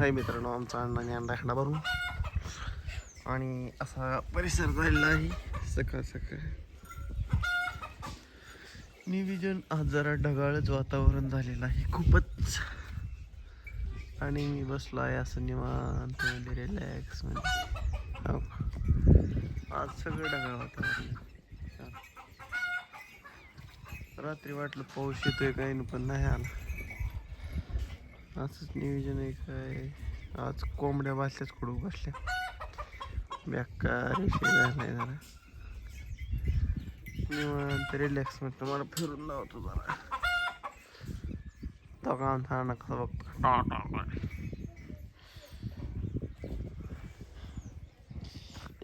हाय मित्रांनो आमचा अण्णाने अंडा खंडा भरून. आणि असा परिसर झालेला आहे. सकाळ सकाळ. निविजन आज जरा ढगाळच वातावरण झालेलं आहे खूपच. आणि मी बसलो आहे असं निवांत म्हणजे रिलॅक्स म्हणजे. हो. आज सगळं ढगाळ वातावरण रात्री वाटलं पाऊस येतोय काही पण नाही आला. असंच नियोजन आहे काय? आज कोंबड्या बसल्याच कुठं बसल्या? बेकार विषय झालाय जरा. निवांत रिलॅक्स म्हटलं मला फिरून लावतो जरा. तो काम आमचा नका बघतो.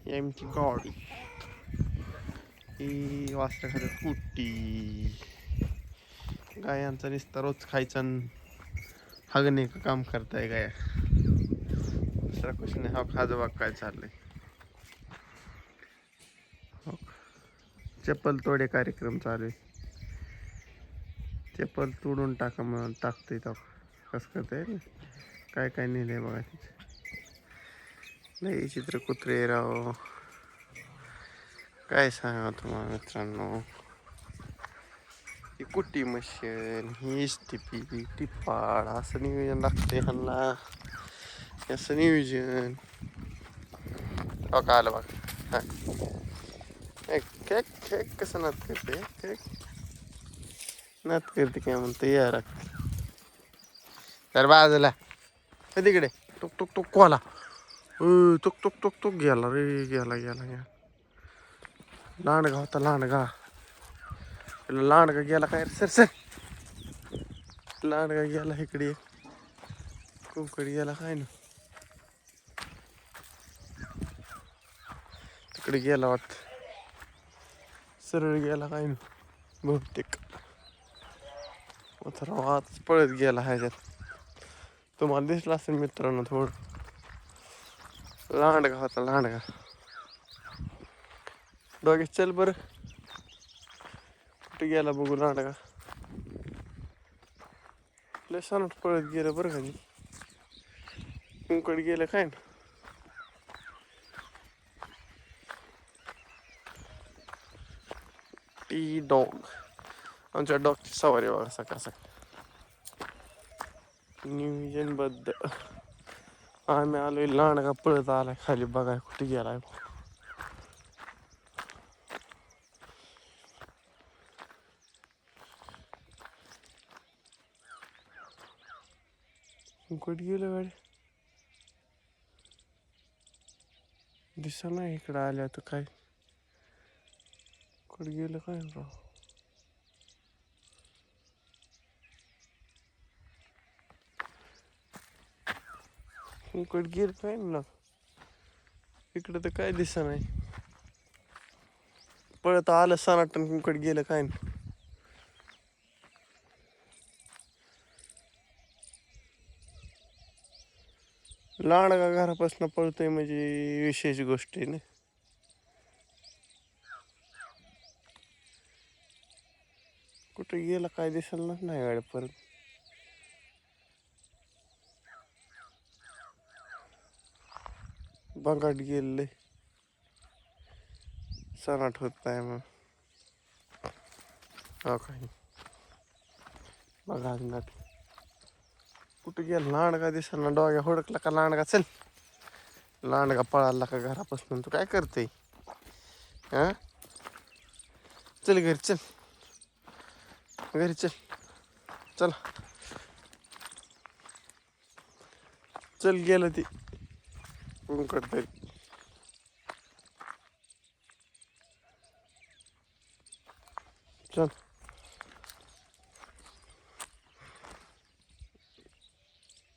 एमची गाडी ही वाजता खाली कुट्टी. गायांचा निस्ता रोज खायचा आणि का काम करताय गाय दुसरा कुछ नाही. हा खाजं काय चाललंय? हो. चप्पल तोडे कार्यक्रम चालू आहे. चप्पल तोडून टाका म्हणून टाकतोय तो. कसं करताय? काय काय नेलंय बघा तिथे. चित्र कुत्रे राव. काय सांगा तुम्हाला मित्रांनो? ही कुट्टी मशीन ही टिपी टिपाड असं नियोजन लागते ह्यांना. असं नियोजन. आलं बघ. केक केक कसं नात करते केक नात करते काय म्हणते या लागते तर बाजूला. हे तिकडे. टुक टुक टुक कोला. टुक टुक टुक टुक गेला रे गेला गेला गेला. लांडगा होता लांडगा. लांडगा गेला काय रे? Sir sir. लांडगा गेला इकडे? कुंकड गेला काय ना? तिकडे गेला वाटत. सरळ गेला काय ना? बहुतेक. वाच पळत गेला ह्याच्यात तुम्हाला दिसला असेल मित्रांनो थोडं. लांडगा होता लांडगा डोगे चल बरं. कुठे गेला बघू लांडगा. लय सणात पळत गेलं बरं का कुंकड गेलं काय ना. टी डॉग. आमच्या डॉगची सवारी बघा सकाळ सकाळ नियोजनबद्ध. आम्ही आलोय लांडगा पळत आलाय. खाली बघाय कुठे गेलाय कुठे गेलं गाडी दिसा नाही इकडं आल्या तर काय कुठे गेलं काय राव कुठे गेलं काय ना इकडं तर काय दिसा नाही पळत आलं सनाटन कुंकड गेलं काय नाही लांडगा घरापासून पळतोय म्हणजे विशेष गोष्ट आहे ना. कुठे गेला काय दिसायला नाही गाड्या परत बंगाट गेले सनाट होत नाही मग हो काही. बघा अंगात. कुठे गेला? लांडगा दिसायला डोग्या हुडकला का लांडगा? चल. लांडगा पळाला का घरापासून? तू काय करते? हा? चल घरी चल. घरी चल. चला. चल गेलं ती. कुंकट तरी. चल.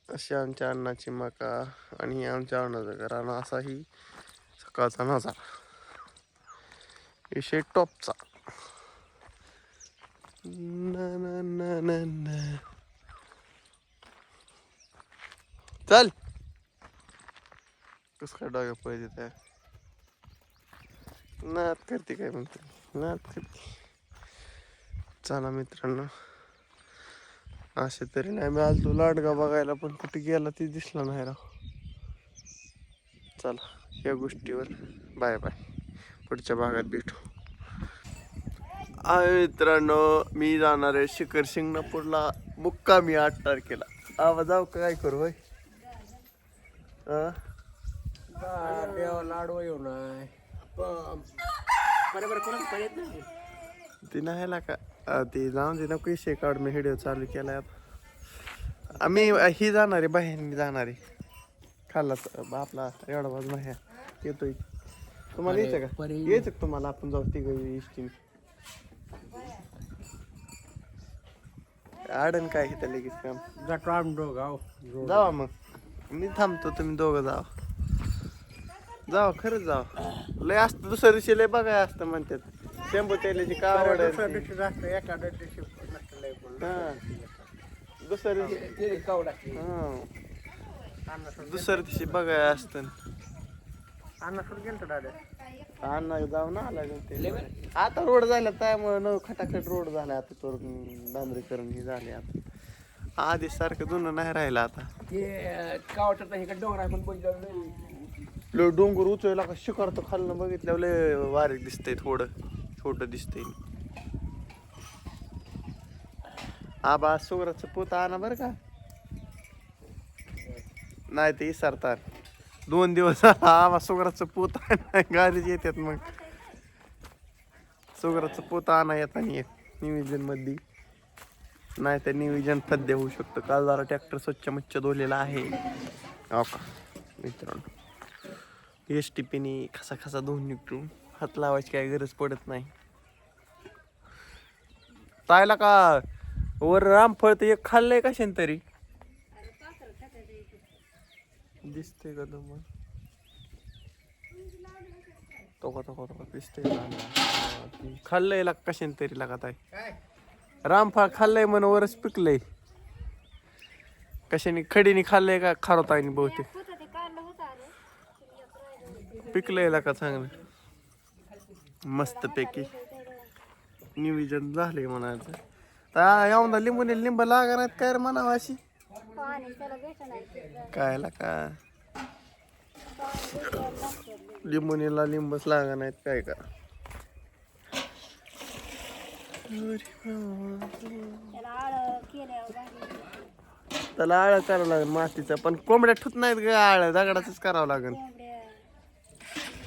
अशी आमच्या अन्नाची मका आणि आमच्या अन्नाचं घराणं असाही सकाळचा नजारा. विषय टॉपचा. ना ना ना ना ना. चल. कस काय पाहिजे त्या नात करते काय म्हणते? नात करते. चला मित्रांनो. असे तरी नाही. मी आलतो लाडगा बघायला पण कुठे गेला ते दिसला नाही राव. चला या गोष्टीवर. Bye bye. पुढच्या भागात भेटू. आहे मित्रांनो मी जाणार आहे शिखर शिंगणापूरला. मुक्कामी आठ तारखेला. आवाज जाऊ का? काय करू होय? अं? देव लाडू येऊ नाही. बरोबर कोणाच पाहिजे? नाही ती नाही ह्याला का? ती जाऊन दे नको विषय काढ मी व्हिडिओ चालू केलाय आता. आम्ही ही जाणार आहे बहीण जाणार. आहे खाल्ला आपला एवढा बाजू नाही. येतोय. तुम्हाला यायचं का? यायचं का तुम्हाला? आपण जाऊ तिघ इष्टीन. आडन काय इथं लगेच काम? जावा मग. मी थांबतो तुम्ही दोघं जावा. जावा खरंच जावा. लय असतं दुसऱ्या दिवशी लय बघाय असतं म्हणतात. शेंबू तेलाची का आवड आहे. एका दिवशी पण. हा. दुसऱ्या दिवशी. दुसऱ्या दिवशी बघाय असतं अण्णा सोड गेलतो दादा अण्णा जाऊन आला का ते आता रोड झाला त्यामुळे न खटाखट रोड झाला आता तो डांबरीकरण हे झाले आता आधी सारखं जुनं नाही राहिलं आता ते का डोंगर आहे पण बघितलं नाही. लय डोंगर उचलला का शिखर तर खाल्लं बघितल्यावर लय बारीक दिसतंय थोडं छोटं दिसतंय आबा सुगराचं पोत आणा बरं का. नाही ते इसरतात दोन दिवस आबा सुगराचं पोत आणा गाडीच येतात मग. सुगराचं पोत आणा येताना एक नियोजनमध्ये नाही तर नियोजन सध्या होऊ शकतं. काल जरा ट्रॅक्टर स्वच्छ मच्छ धुलेला आहे. हो का? मित्रांनो एस टी पीने खसा खसा धुवून निघतो. हात लावायची काही गरज पडत नाही. तायला का वर रामफळ तर एक खाल्लंय कशाने तरी? दिसते का तुम्हाला? तो का तो का तो का? दिसते खाल्लंय लाग कशाने तरी लागत आहे काय? रामफळ खाल्लंय म्हण वरच पिकलंय. कशाने खडीने खाल्लंय का? खारोताईने बहुतेक. ते पिकलंय का चांगलं. मस्त पैकी नियोजन झाले म्हणायचं. तर येऊन लिंबू लिंब लागणार काय म्हणावं अशी? कायला काय का लिंबुनीला लिंबच लागणार नाहीत काय का? त्याला आळ त्याला आळ करावं लागेल मातीचा. पण कोंबड्या ठुत नाहीत ग आळ दगडाच करावं लागेल कोंबड्या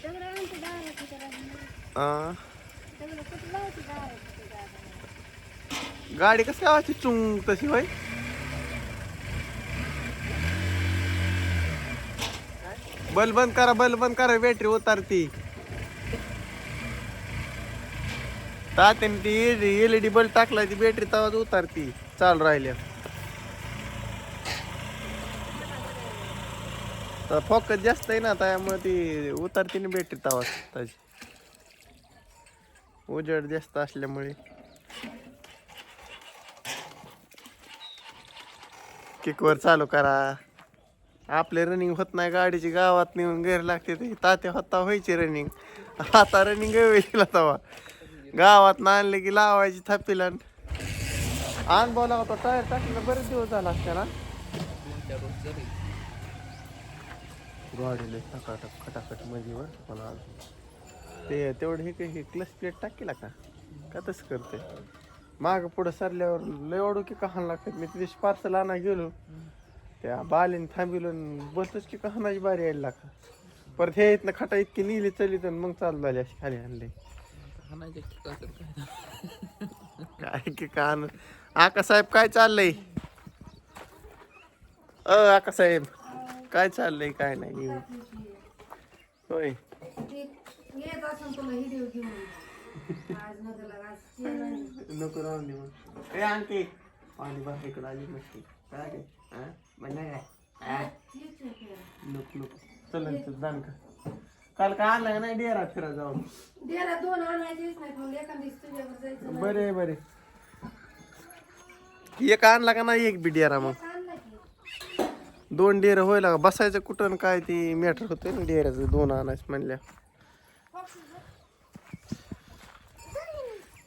दगड आणते दाराची त्याला आ, दगड कुठं लावते दाराची ते दादा गाडी कसं काय वाची चुंग तशी होय. बल बंद करा बल बंद करा बॅटरी उतारती. तात्याने ती एलईडी बल्ब टाकला ती बॅटरी तवाच उतारती. चालू राहिल्या. फोकस जास्त आहे ना त्यामुळे ती उतारती ना बॅटरी तवाच. त्याची उजेड जास्त असल्यामुळे. किकवर चालू करा. आपले रनिंग होत नाही गाडीची गावात नेऊन घरी लागते ते. तात्या होता व्हायची रनिंग आता रनिंग वेळेला तवा. गावात आणले की लावायची थापीला आण. बोला होता टायर टाकलेला बरेच दिवस झाला असते ना. गाडीला खटाखट खटाखटमध्ये वर पण आज ते तेवढं हे काही क्लच प्लेट टाकीला का? का तसं करते माग पुढं सरल्यावर लय ओढू की कहाण लागतात मी तिथे पार्सल आणा गेलो. त्या बालीने थांबिलो बसलोच की कहाणाची बारी यायला लागा. परत हे इथनं खटा इतकी निली चली तर मग चालू झाली अशी खाली आणले. काय की कान आका साहेब काय चाललंय? अ आका साहेब काय चाललंय काय नाही? होय. येत असं तुला हिडिओ घेऊन. आज नगरला आज नको राहून दे मग. ए आणते पाणी बा इकडं आली मस्ती. काय रे? हा काय? हा? नको नको. चल चल जाण का काल काय आणलं का नाही डेरा फिरा जाऊन? दोन आणायचेच नाही मग एका दिवस तुझ्यावर जायचं बरे बरे. एक आणला का नाही एक बी डेरा मग? आणला की. दोन डेर होईल का? बसायचं कुठं आणि काय ती मॅटर होते ना डेऱ्याचं दोन आणायचं म्हणल्या.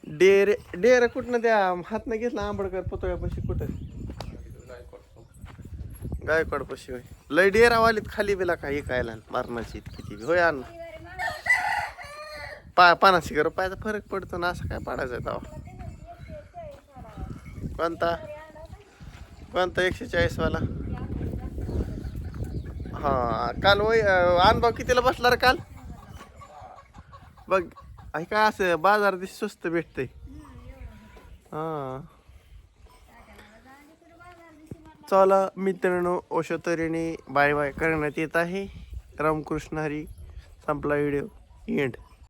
डेरे डेर कुठनं त्या हातनं घेतला आंबडकर पुतळ्यापाशी कुठं? गायकवाड पशी होय. लय डेरावालीत खाली बिला काही कायला मारणाची किती होय आण पा पानाशी गर पन्नास फरक पडतो ना असं काय पडायचं तेव्हा. कोणता? कोणता? एकशे चाळीस वाला हा काल वय अनुभव कितीला बसला रे काल? बघ. आहे काय असं बाजार दिस स्वस्त भेटतंय. हा. चला मित्रांनो ओशो तऱ्हेने बाय बाय करण्यात येत आहे. रामकृष्ण हरी संपला व्हिडिओ एंड